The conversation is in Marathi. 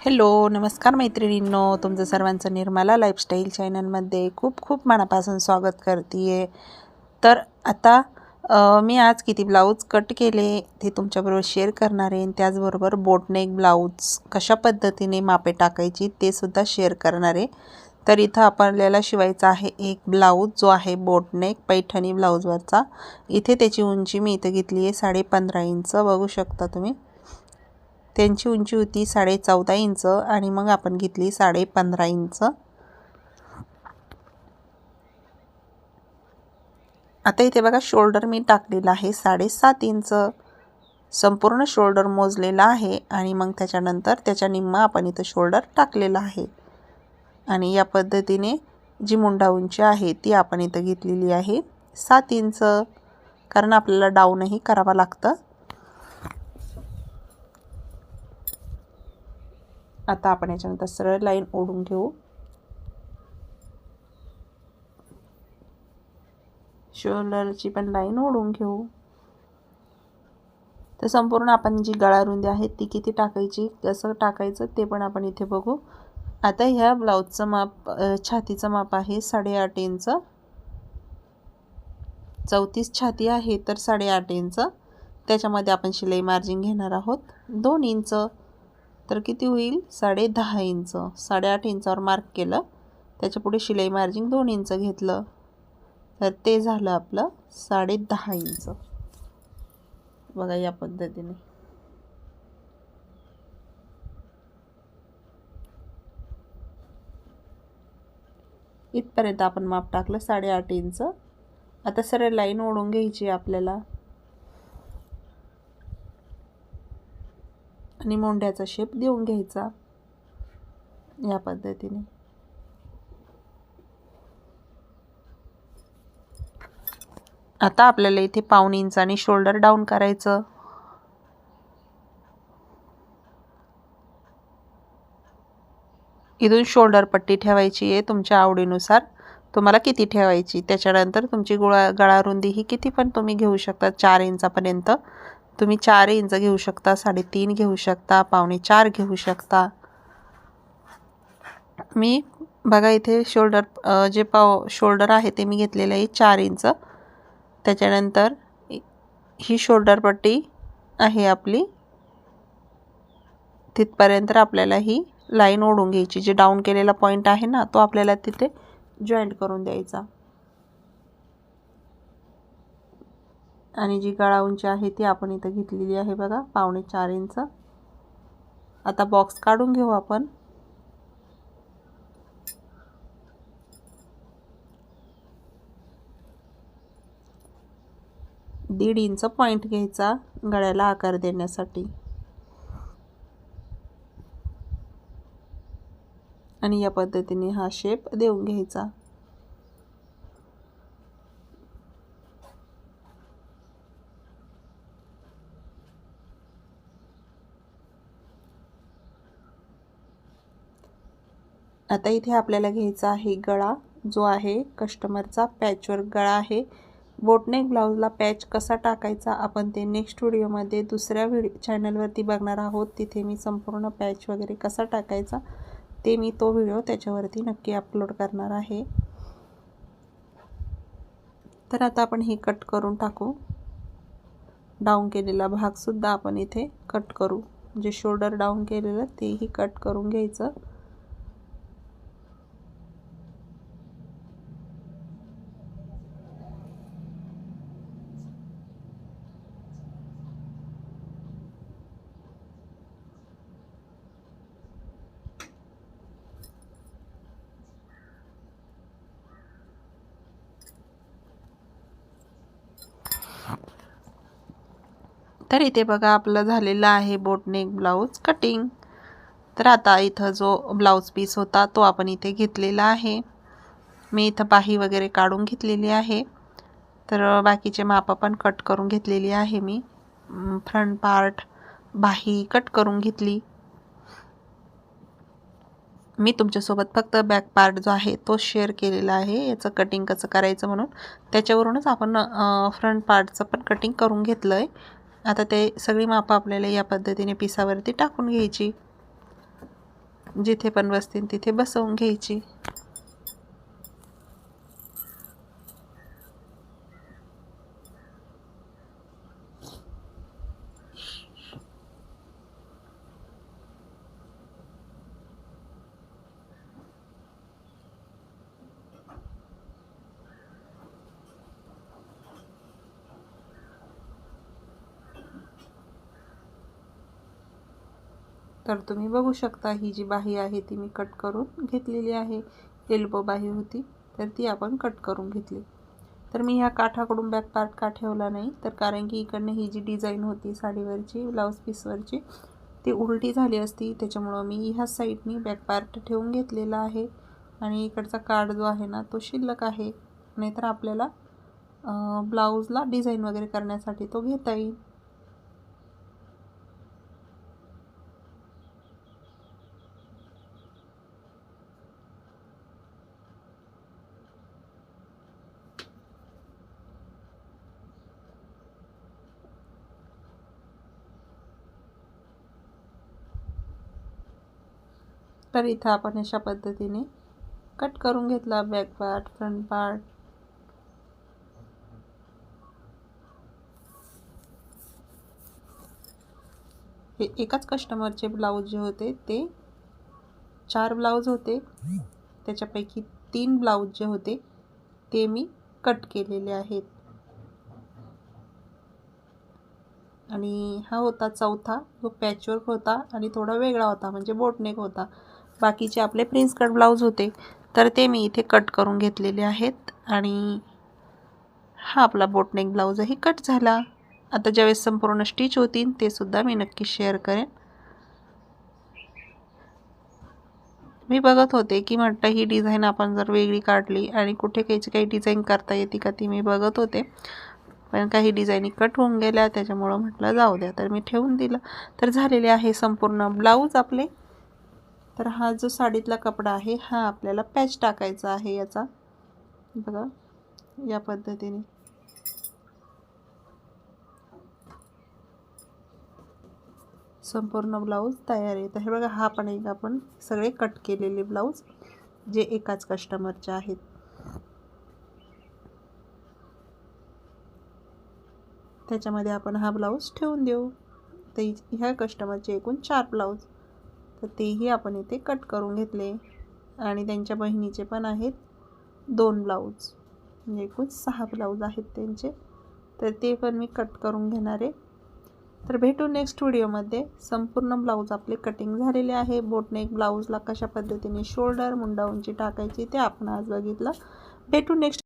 हॅलो नमस्कार मैत्रिणींनो. तुमचं सर्वांचं निर्मला लाईफस्टाईल चॅनलमध्ये खूप खूप मनापासून स्वागत करते आहे तर आता मी आज किती ब्लाऊज कट केले ते तुमच्याबरोबर शेअर करणार आहे. आणि त्याचबरोबर बोटनेक ब्लाऊज कशा पद्धतीने मापे टाकायची ते सुद्धा शेअर करणार आहे. तर इथं आपल्याला शिवायचा आहे एक ब्लाऊज जो आहे बोटनेक पैठणी ब्लाऊजवरचा इथे त्याची उंची मी इथं घेतली आहे साडे पंधरा इंच. बघू शकता तुम्ही. त्यांची उंची होती साडे चौदा इंच आणि मग आपण घेतली साडे पंधरा इंच. आता इथे बघा शोल्डर मी टाकलेला आहे साडेसात इंच. संपूर्ण शोल्डर मोजलेला आहे आणि मग त्याच्यानंतर त्याच्या निम्मा आपण इथं शोल्डर टाकलेला आहे. आणि या पद्धतीने जी मुंडा उंची आहे ती आपण इथं घेतलेली आहे सात इंच. कारण आपल्याला डाऊनही करावं लागतं. आता आपण याच्यानंतर सरळ लाईन ओढून घेऊ. शोल्डरची पण लाईन ओढून घेऊ. तर संपूर्ण आपण जी गळा रुंदी आहे ती किती टाकायची कसं टाकायचं ते पण आपण इथे बघू. आता ह्या ब्लाऊजचं माप छातीचं माप आहे साडेआठ इंच. चौतीस छाती आहे तर साडेआठ इंच. त्याच्यामध्ये आपण शिलाई मार्जिन घेणार आहोत. दोन इंच. तर किती होईल? साडे दहा इंच. साडेआठ इंचावर मार्क केलं. त्याच्या पुढे शिलाई मार्जिन दोन इंच घेतलं. तर ते झालं आपलं साडे दहा इंच. बघा या पद्धतीने. इथपर्यंत आपण माप टाकलं साडेआठ इंच. आता सरळ लाईन ओढून घ्यायची आपल्याला. आणि मोंड्याचा शेप देऊन घ्यायचा. या पद्धतीने. आता आपल्याला इथे पाऊन इंचाने शोल्डर डाऊन करायचं. इथून शोल्डर पट्टी ठेवायची आहे तुमच्या आवडीनुसार. तुम्हाला किती ठेवायची? त्याच्यानंतर तुमची गोळा गळा रुंदी ही किती पण तुम्ही घेऊ शकता. चार इंचापर्यंत. तुम्ही चार इंच घेऊ शकता साडेतीन घेऊ शकता पावणे चार घेऊ शकता. मी बघा इथे शोल्डर जे पाव शोल्डर आहे ते मी घेतलेलं आहे चार इंच. त्याच्यानंतर ही शोल्डर पट्टी आहे आपली. तिथपर्यंत आपल्याला ही लाईन ओढून घ्यायची. जे डाऊन केलेला पॉईंट आहे ना तो आपल्याला तिथे जॉईंट करून द्यायचा. आणि जी गळा उंची आहे ती आपण इथं घेतलेली आहे बघा पावणे चार इंच. आता बॉक्स काढून घेऊ आपण. दीड इंच पॉईंट घ्यायचा गळ्याला आकार देण्यासाठी. आणि या पद्धतीने हा शेप देऊन घ्यायचा. आता इथे आपल्याला घ्यायचा आहे गळा जो आहे कस्टमरचा पॅचवर गळा आहे. बोटनेक ब्लाऊजला पॅच कसा टाकायचा आपण ते नेक्स्ट व्हिडिओमध्ये दुसऱ्या व्हिडिओ चॅनलवरती बघणार आहोत. तिथे मी संपूर्ण पॅच वगैरे कसा टाकायचा ते मी तो व्हिडिओ त्याच्यावरती नक्की अपलोड करणार आहे. तर आता आपण हे कट करून टाकू. डाऊन केलेला भागसुद्धा आपण इथे कट करू. जे शोल्डर डाऊन केलेलं तेही कट करून घ्यायचं. तर इथे बघा आपलं झालेलं आहे बोटनेक ब्लाऊज कटिंग. तर आता इथं जो ब्लाऊज पीस होता तो आपण इथे घेतलेला आहे. मी इथं बाही वगैरे काढून घेतलेली आहे. तर बाकीचे मापं पण कट करून घेतलेली आहे मी. फ्रंट पार्ट बाही कट करून घेतली. मी तुमच्यासोबत फक्त बॅक पार्ट जो आहे तो शेअर केलेला आहे. याचं कटिंग कसं करायचं म्हणून त्याच्यावरूनच आपण फ्रंट पार्टचं पण कटिंग करून घेतलं आहे आता ते सगळी मापं आपल्याला या पद्धतीने पिसावरती टाकून घ्यायची. जिथे पण बसतील तिथे बसवून घ्यायची. तर तुम्ही बघू शकता ही जी बाही आहे ती मी कट करून घेतलेली आहे. एल्बो बाही होती तर ती आपण कट करून घेतली. तर मी ह्या काठाकडून बॅक पार्ट का ठेवला नाही तर कारण की इकडनं ही जी डिझाईन होती साडीवरची ब्लाऊज पीसवरची ती उलटी झाली असती त्याच्यामुळं मी ह्या साईडनी बॅक पार्ट ठेवून घेतलेला आहे. आणि इकडचा कार्ड जो आहे ना तो शिल्लक आहे. नाहीतर आपल्याला ब्लाऊजला डिझाईन वगैरे करण्यासाठी तो घेता येईल. तर इथं आपण अशा पद्धतीने कट करून घेतला बॅक पार्ट फ्रंट पार्ट हे एकाच कस्टमरचे ब्लाऊज जे होते ते चार ब्लाऊज होते. त्याच्यापैकी तीन ब्लाऊज जे होते ते मी कट केलेले आहेत. आणि हा होता चौथा जो पॅचवर्क होता आणि थोडा वेगळा होता म्हणजे बोटनेक होता. बाकीचे आपले प्रिन्स कट ब्लाऊज होते. तर ते मी इथे कट करून घेतलेले आहेत. आणि हा आपला बोटनेक ब्लाऊजही कट झाला. आता ज्यावेळेस संपूर्ण स्टिच होतील ते सुद्धा मी नक्की शेअर करेन. मी बघत होते की म्हटलं ही डिझाईन आपण जर वेगळी काढली आणि कुठे काहीची काही डिझाईन करता येते का ती मी बघत होते. पण काही डिझाईनी कट होऊन गेल्या त्याच्यामुळं म्हटलं जाऊ द्या. तर मी ठेवून दिलं. तर झालेले आहे संपूर्ण ब्लाऊज आपले. तर हा जो साडीतला कपडा आहे हा आपल्याला पॅच टाकायचा आहे याचा. बघा या पद्धतीने. संपूर्ण ब्लाऊज तयार आहे. तर हे बघा हा पण एक आपण सगळे कट केलेले ब्लाऊज जे एकाच कस्टमरचे आहेत. त्याच्यामध्ये आपण हा ब्लाऊज ठेवून देऊ. तर ह्या कस्टमरचे एकूण चार ब्लाऊज. तर तेही आपण इथे कट करून घेतले. आणि त्यांच्या बहिणीचे पण आहेत दोन ब्लाऊज म्हणजे एकूण सहा ब्लाऊज आहेत त्यांचे. तर ते पण मी कट करून घेणार आहे. तर भेटू नेक्स्ट व्हिडिओमध्ये संपूर्ण ब्लाऊज आपले कटिंग झालेले आहे. बोटनेक ब्लाऊजला कशा पद्धतीने शोल्डर मुंडा उंची टाकायची ते आपण आज बघितलं. भेटू नेक्स्ट